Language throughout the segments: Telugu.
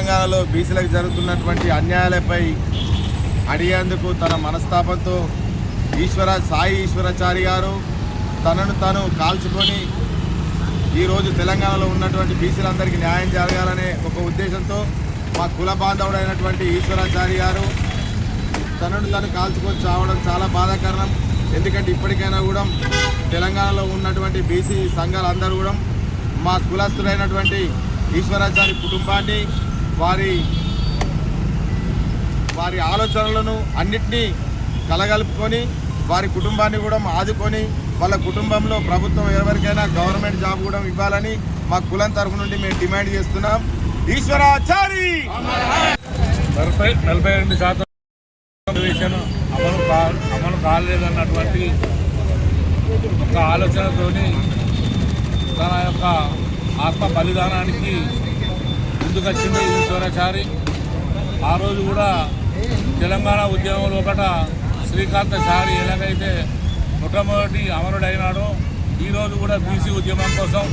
తెలంగాణలో బీసీలకు జరుగుతున్నటువంటి అన్యాయాలపై అడిగేందుకు తన మనస్తాపంతో ఈశ్వర సాయి ఈశ్వరాచారి గారు తనను తను కాల్చుకొని ఈరోజు తెలంగాణలో ఉన్నటువంటి బీసీలందరికీ న్యాయం జరగాలనే ఒక ఉద్దేశంతో మా కుల బాంధవుడైనటువంటి ఈశ్వరాచారి గారు తనను తను కాల్చుకొని చావడం చాలా బాధాకరణం. ఎందుకంటే ఇప్పటికైనా కూడా తెలంగాణలో ఉన్నటువంటి బీసీ సంఘాలందరూ కూడా మా కులస్తులైనటువంటి ఈశ్వరాచారి కుటుంబాన్ని వారి వారి ఆలోచనలను అన్నిటినీ కలగలుపుకొని వారి కుటుంబాన్ని కూడా ఆదుకొని వాళ్ళ కుటుంబంలో ప్రభుత్వం ఎవరికైనా గవర్నమెంట్ జాబ్ కూడా ఇవ్వాలని మా కులం తరఫు నుండి మేము డిమాండ్ చేస్తున్నాం. ఈశ్వరాచారి నలభై నలభై రెండు శాతం అమలు అమలు కాలేదన్నటువంటి ఒక ఆలోచనతోని తన యొక్క ఆత్మ బలిదానానికి ముందుకొచ్చింది ఈశ్వరాచారి ఆ రోజు కూడా తెలంగాణ ఉద్యమంలో ఒకట శ్రీకాంత శ్రీకాంతచారి ఎలాగైతే మొట్టమొదటి అమరుడైనాడో ఈరోజు కూడా బీసీ ఉద్యమం కోసం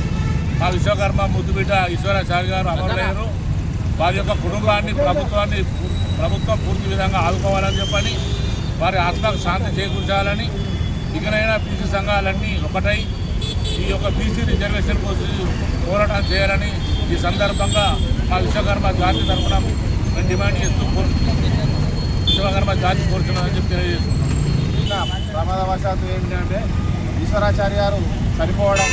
ఆ విశ్వకర్మ ముద్దుబిడ్డ ఈశ్వరాచారి గారు అమరుడయ్యారు. వారి యొక్క కుటుంబాన్ని ప్రభుత్వాన్ని ప్రభుత్వం పూర్తి విధంగా ఆదుకోవాలని చెప్పని వారి ఆత్మకు శాంతి చేకూర్చాలని ఇకనైనా బీసీ సంఘాలన్నీ ఒకటై ఈ యొక్క బీసీ రిజర్వేషన్ కోసం పోరాటం చేయాలని ఈ సందర్భంగా మా విశ్వకర్మ జాతి తరఫున మేము డిమాండ్ చేస్తూ కోరు విశ్వకర్మ జాతి కోరుతున్నామని చెప్పి తెలియజేస్తున్నాం. ప్రమాదవశాత్తు ఏంటంటే ఈశ్వరాచార్య గారు చనిపోవడం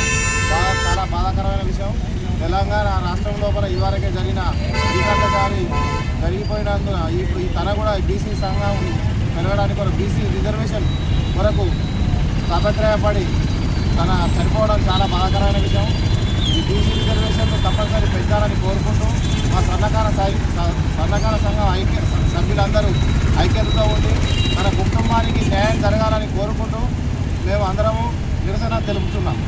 బాగా చాలా బాధాకరమైన విషయం. తెలంగాణ రాష్ట్రం లోపల ఇవరకే జరిగిన శ్రీకాంతచారి జరిగిపోయినందున ఇప్పుడు ఈ తన కూడా బీసీ సంఘం పెరగడానికి కొరకు బీసీ రిజర్వేషన్ కొరకు తాపత్రయపడి తన చనిపోవడం చాలా బాధాకరమైన విషయం. ఈ బీసీ రిజర్వేషన్ తప్పనిసరి పెంచాలని కోరుకుంటూ మా సన్నకార సన్నకార సంఘం ఐక్య సభ్యులందరూ ఐక్యతతో ఉండి మన కుటుంబానికి న్యాయం జరగాలని కోరుకుంటూ మేము అందరము నిరసన తెలుపుతున్నాం.